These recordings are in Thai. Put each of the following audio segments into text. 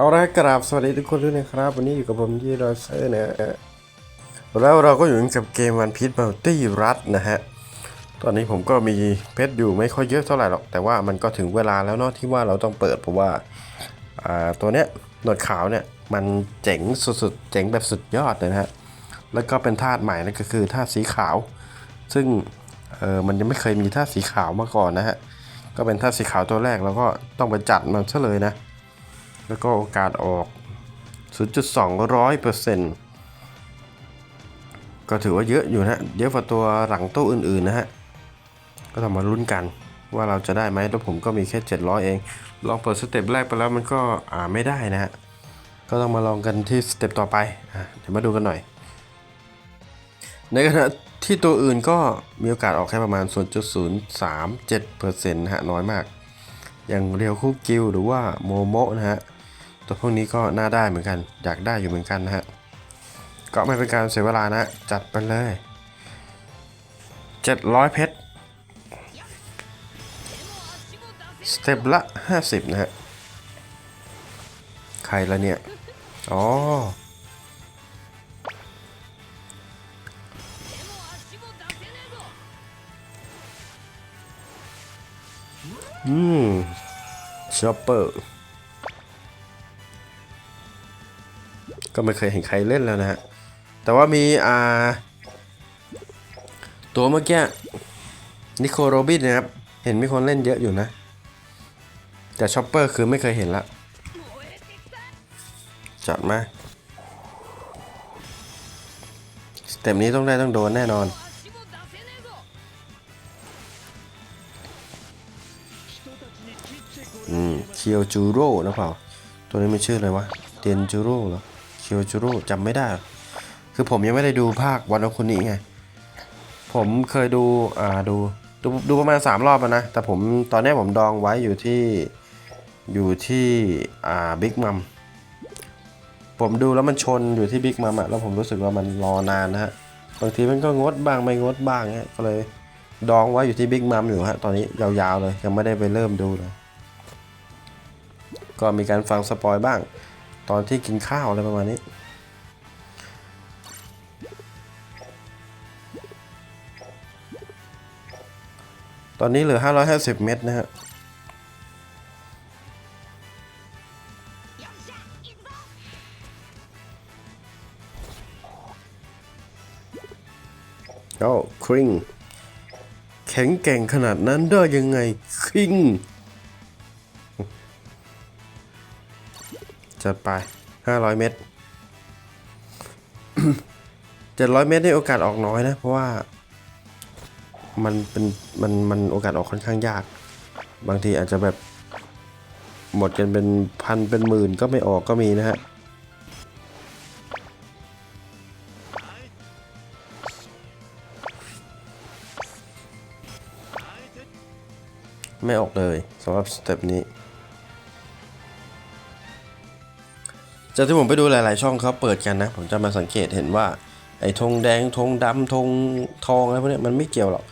เอาละกราบสวัสดีทุกคนด้วยนะครับ วันนี้อยู่กับผมยี่รอยเซอร์นะฮะแล้วเราก็อยู่กับเกมวันพีชมัลตี้รัฐนะฮะ ตอนนี้ผมก็มีเพชรอยู่ไม่ค่อยเยอะเท่าไหร่หรอก แต่ว่ามันก็ถึงเวลาแล้วเนาะที่ว่าเราต้องเปิดเพราะว่าอ่าตัวเนี้ยหนวดขาวเนี่ยมันเจ๋งสุดๆ เจ๋งแบบสุดยอดเลยนะฮะ แล้วก็เป็นธาตุใหม่นั่นก็คือธาตุสีขาว ซึ่งเออมันยังไม่เคยมีธาตุสีขาวมาก่อนนะฮะ ก็เป็นธาตุสีขาวตัวแรกแล้วก็ต้องไปจัดมันซะเลยนะ แล้วก็โอกาสออก 0.2ร้อยเปอร์เซ็นต์ก็ถือว่าเยอะอยู่นะเยอะกว่าตัวหลังตู้อื่นๆนะฮะ ก็ต้องมาลุ้นกันว่าเราจะได้ไหมแล้วผมก็มีแค่ 700 เอง ลองเปิดสเต็ปแรกไปแล้วมันก็อ่าไม่ได้นะฮะ ก็ต้องมาลองกันที่สเต็ปต่อไปอะเดี๋ยวมาดูกันหน่อย ในขณะที่ตัวอื่นก็มีโอกาสออกแค่ประมาณ 0.037%นะฮะน้อยมาก อย่างเรียวคู่กิลหรือว่าโมโมะนะฮะ ตัวพวกนี้ก็น่าได้เหมือนกัน อยากได้อยู่เหมือนกันนะฮะ ก็ไม่เป็นการเสียเวลานะ จัดไปเลย 700 เพชร สเต็ปละ 50 นะฮะ ใครละเนี่ย อ๋อ อืมชอปเปอร์ ก็ไม่เคยเห็นใครเล่นแล้วนะฮะ แต่ว่ามีอ่าตัวเมื่อกี้นิโคโรบินนะครับ เห็นมีคนเล่นเยอะอยู่นะ แต่ชอปเปอร์คือไม่เคยเห็นละ จัดมาสเต็ปนี้ต้องได้ต้องโดนแน่นอนอืมเคียวจูโร่นะเปล่า ตัวนี้ไมันชื่ออะไรวะ เตียนจูโร่เหรอ คียวจูร่จำไม่ได้ คือผมยังไม่ได้ดูภาควัน of คุนี้ไง ผมเคยดูอ่าดูดูดูประมาณสามรอบแล้วนะ แต่ผมตอนนี้ผมดองไว้อยู่ที่อยู่ที่อ่าบิ๊กมัมผมดูแล้วมันชนอยู่ที่บิ๊กมัมอะแล้วผมรู้สึกว่ามันรอนานนะฮะบางทีมันก็งดบ้างไม่งดบ้างเงี้ยก็เลยดองไว้อยู่ที่บิ๊กมัมอยู่ฮะตอนนี้ยาวๆเลยยังไม่ได้ไปเริ่มดูเลยก็มีการฟังสปอยบ้าง ตอนที่กินข้าวอะไรประมาณนี้ ตอนนี้เหลือ 550 เม็ดนะฮะโอ้คริงแข็งแกร่งขนาดนั้นได้ยังไงคริง จัดไป 500 เมตร 700 เมตรนี่โอกาสออกน้อยนะ เพราะว่ามันเป็นมันมันโอกาสออกค่อนข้างยาก บางทีอาจจะแบบหมดกันเป็นพันเป็นหมื่นก็ไม่ออกก็มีนะฮะไม่ออกเลยสำหรับสเต็ปนี้ จากที่ผมไปดูหลาย ๆ ช่องเขาเปิดกันนะ ผมจะมาสังเกตเห็นว่า ไอ้ธงแดงธงดำธงทองอะไรพวกนี้มันไม่เกี่ยวหรอก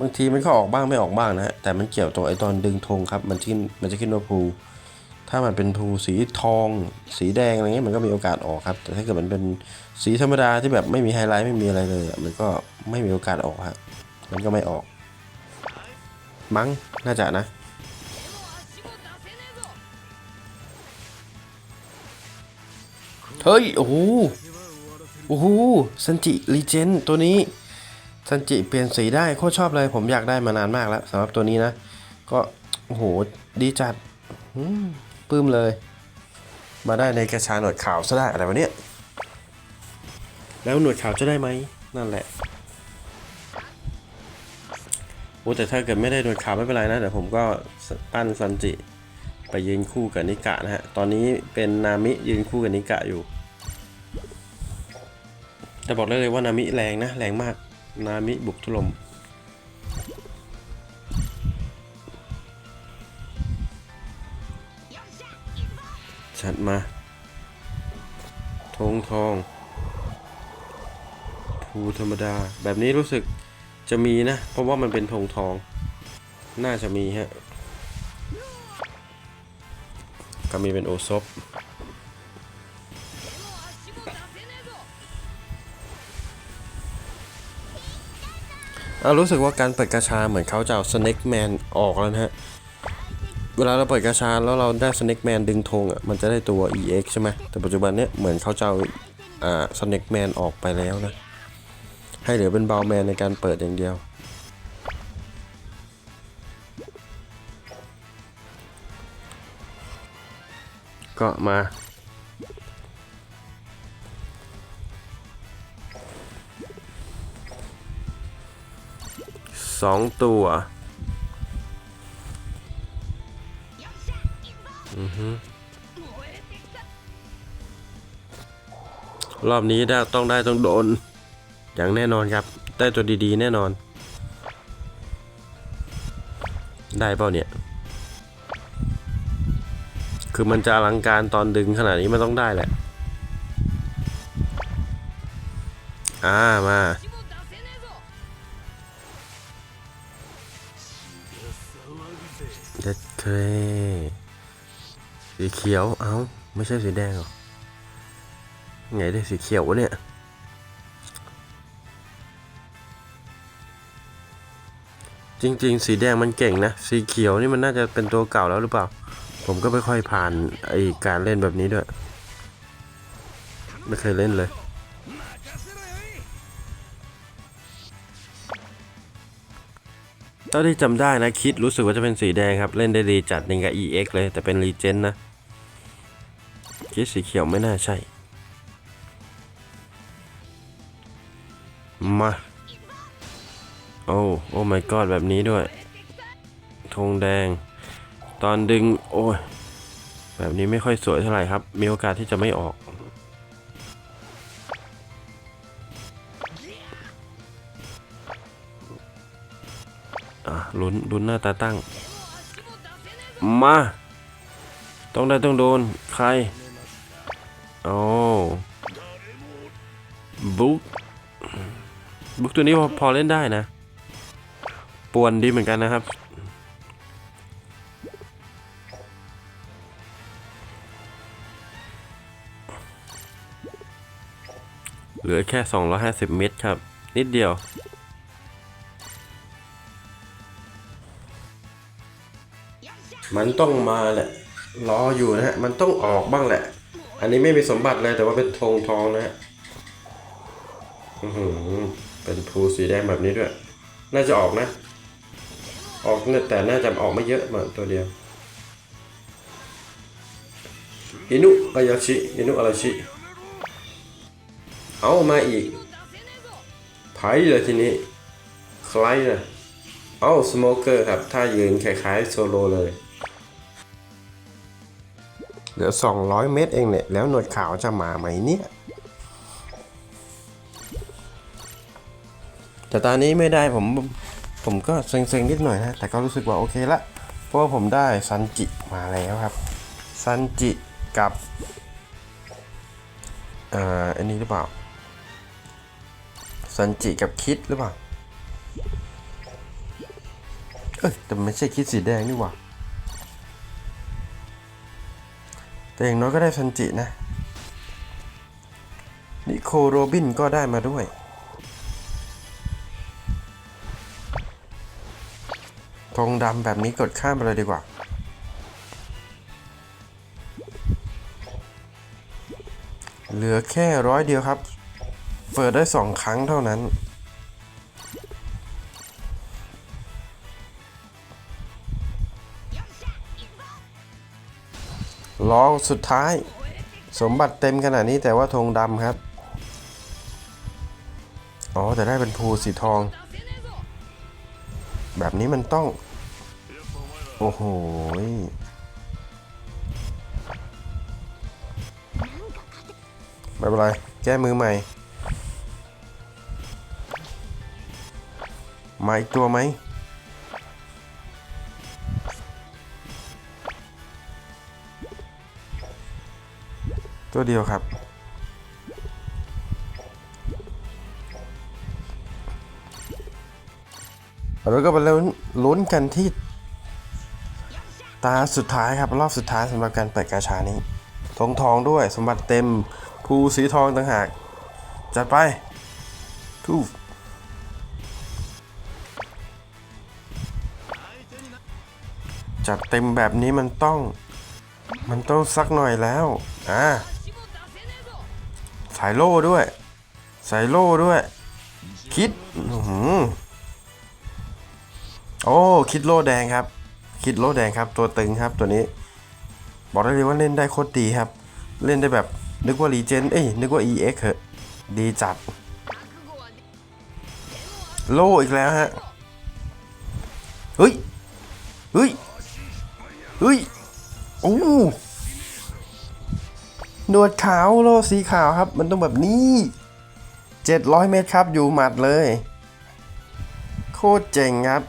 บางทีมันก็ออกบ้างไม่ออกบ้างนะแต่มันเกี่ยวตรงไอ้ตอนดึงธงครับมันขึ้นมันจะขึ้นว่าภูถ้ามันเป็นภูสีทอง สีแดงอะไรเงี้ยมันก็มีโอกาสออกครับ แต่ถ้าเกิดมันเป็นสีธรรมดาที่แบบไม่มีไฮไลท์ไม่มีอะไรเลย มันก็ไม่มีโอกาสออกฮะมันก็ไม่ออก มั้งน่าจะนะ เฮ้ย โอ้โหโอ้โหซันจิลีเจนตัวนี้ซันจิเปลี่ยนสีได้โคตรชอบเลยผมอยากได้มานานมากแล้วสำหรับตัวนี้นะ ก็โอ้โหดีจัดอืมปลื้มเลย มาได้ในกระชาหนวดขาวซะได้อะไรวะเนี่ยแล้วหนวดขาวจะได้ไหมนั่นแหละโอ้แต่ถ้าเกิดไม่ได้หนวดขาวไม่เป็นไรนะเดี๋ยวผมก็ปั้นซันจิไปยืนคู่กับนิกะนะฮะตอนนี้เป็นนามิยืนคู่กับนิกะอยู่ แต่บอกได้เลยว่านามิแรงนะ แรงมาก นามิบุกถล่มชัดมาธงทองภูธรรมดา แบบนี้รู้สึกจะมีนะ เพราะว่ามันเป็นธงทอง น่าจะมีฮะก็มีเป็นโอซบ เอารู้สึกว่าการเปิดกาชาเหมือนเขาจะเอา Snake Man ออกแล้วนะฮะ เวลาเราเปิดกาชาแล้วเราได้ Snake Man ดึงธงอะมันจะได้ตัว EX ใช่ไหมแต่ปัจจุบันเนี้ยเหมือนเขาจะเอาอ่า Snake Man ออกไปแล้วนะ ให้เหลือเป็นบาวแมนในการเปิดอย่างเดียวก็มา สองตัวอือฮึรอบนี้ได้ต้องได้ต้องโดน อย่างแน่นอนครับ ได้ตัวดีๆ แน่นอน ได้เปล่าเนี่ย คือมันจะอลังการตอนดึงขนาดนี้มันต้องได้แหละ อ่ามา เคสีเขียว เอ้า ไม่ใช่สีแดงเหรอ ไงได้สีเขียววะเนี่ย จริง ๆ สีแดงมันเก่งนะ สีเขียวนี่มันน่าจะเป็นตัวเก่าแล้วหรือเปล่า ผมก็ไม่ค่อยผ่านไอการเล่นแบบนี้ด้วย ไม่เคยเล่นเลย ท่าที่จำได้นะคิดรู้สึกว่าจะเป็นสีแดงครับ เล่นได้ดีจัดหนึ่งกับ EX เลย แต่เป็นรีเจนนะ คิดสีเขียวไม่น่าใช่ มา โอ้โอ้ my god แบบนี้ด้วยธงแดง ตอนดึง โอ้ย แบบนี้ไม่ค่อยสวยเท่าไหร่ครับ มีโอกาสที่จะไม่ออก ลุ้นลุ้นหน้าตาตั้ง มา ต้องได้ต้องโดน ใคร โอ้บุ๊กบุ๊กตัวนี้พอพอเล่นได้นะ ปวนดีเหมือนกันนะครับ เหลือแค่ 250 เมตรครับ นิดเดียว มันต้องมาแหละรออยู่นะฮะมันต้องออกบ้างแหละ อันนี้ไม่มีสมบัติเลยแต่ว่าเป็นธงทองนะฮะอือหือเป็นภูสีแดงแบบนี้ด้วย น่าจะออกนะ ออกเนี่ยแต่น่าจะออกไม่เยอะเหมาตัวเดียวอินุอายาชิอินุอาราชิ เอามาอีกไพ่เลยทีนี้ใครนะเอาสโมเกอร์ครับ ถ้ายืนคล้ายๆโซโลเลย เหลือ 200 เมตรเองเนี่ย แล้วหนวดขาวจะมาไหมเนี่ยแต่ตอนนี้ไม่ได้ผมผมก็เซ็งๆนิดหน่อยนะ แต่ก็รู้สึกว่าโอเคละ เพราะว่าผมได้ซันจิมาแล้วครับ ซันจิกับเอ่ออันนี้หรือเปล่า ซันจิกับคิดหรือเปล่า เอ้ยแต่ไม่ใช่คิดสีแดงนี่หว่า แต่อย่างน้อยก็ได้ซันจินะนิโคโรบินก็ได้มาด้วยธงดำแบบนี้กดข้ามไปเลยดีกว่า เหลือแค่ร้อยเดียวครับ เปิดได้สองครั้งเท่านั้น รอสุดท้าย สมบัติเต็มขนาดนี้แต่ว่าธงดำครับ อ๋อแต่ได้เป็นภูสีทอง แบบนี้มันต้อง โอ้โหไม่เป็นไร แก้มือใหม่ มาอีกตัวไหม ตัวเดียวครับ แล้วก็ไปลุ้นกันที่ ตาสุดท้ายครับ รอบสุดท้ายสำหรับการเปิดกาชานี้ทองทองด้วยสมบัติเต็มภูสีทองต่างหาก จัดไปทูจัดเต็มแบบนี้มันต้อง มันต้องสักหน่อยแล้ว อะายโล่ด้วยสายโล่ด้วย คิดโอ้คิดโล่แดงครับ คิดโล่แดงครับ ตัวตึงครับตัวนี้ บอกได้เลยว่าเล่นได้โคตรดีครับ เล่นได้แบบนึกว่ารีเจนเอ้ยนึกว่า EX เหอะดีจัด โล่อีกแล้วฮะเฮ้ยเฮ้ยเฮ้ยโอ้ หนวดขาวโลสีขาวครับ มันต้องแบบนี้ 700 เมตรครับอยู่หมัดเลย โคตรเจ๋งครับ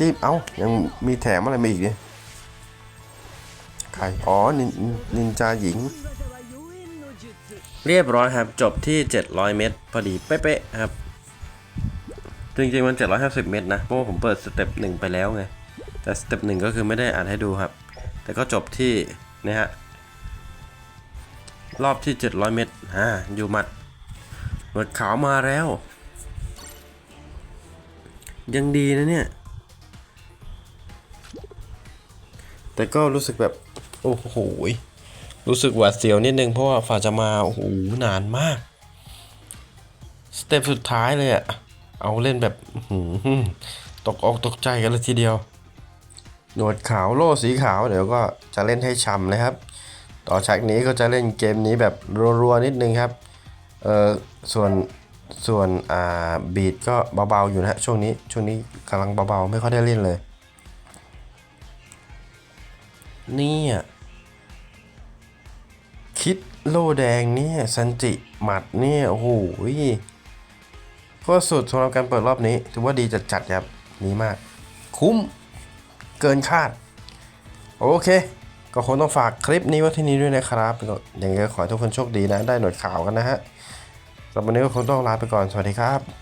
รีบเอ้ายังมีแถมอะไรมาอีกเนี่ยใครอ๋อนินนินจาหญิง เรียบร้อยครับ จบที่ 700 เมตร พอดีเป๊ะๆครับ จริงๆมัน 750 เมตรนะ เพราะว่าผมเปิดสเต็ปหนึ่งไปแล้วไง แต่สเต็ปหนึ่งก็คือไม่ได้อ่านให้ดูครับ แต่ก็จบที่ นะฮะรอบที่ 700 เมตรอ่าอยู่หมัดหมดขาวมาแล้ว ยังดีนะเนี่ย แต่ก็รู้สึกแบบ โอ้โหรู้สึกหวาดเสียวนิดนึงเพราะว่าฝ่าจะมา โอ้โห นานมาก สเต็ปสุดท้ายเลยอะเอาเล่นแบบอื้อหือตกออกตกใจกันเลยทีเดียว หนวดขาวโล่สีขาวเดี๋ยวก็จะเล่นให้ช่ำเลยครับ ต่อจากนี้ก็จะเล่นเกมนี้แบบรัวๆนิดนึงครับ เออส่วนส่วนอ่าบีดก็เบาๆอยู่นะฮะช่วงนี้ช่วงนี้กำลังเบาๆไม่ค่อยได้เล่นเลย นี่อะคิดโลแดงเนี่ยซันจิหมัดเนี่ยโอ้โหก็สุดสำหรับการเปิดรอบนี้ ถือว่าดีจัดๆครับดีมาก คุ้ม เกินคาด โอเค ก็คงต้องฝากคลิปนี้ไว้ที่นี้ด้วยนะครับอย่างไงก็ขอให้ทุกคนโชคดีนะ ได้หนวดข่าวกันนะฮะสำหรับวันนี้ก็คงต้องลาไปก่อน สวัสดีครับ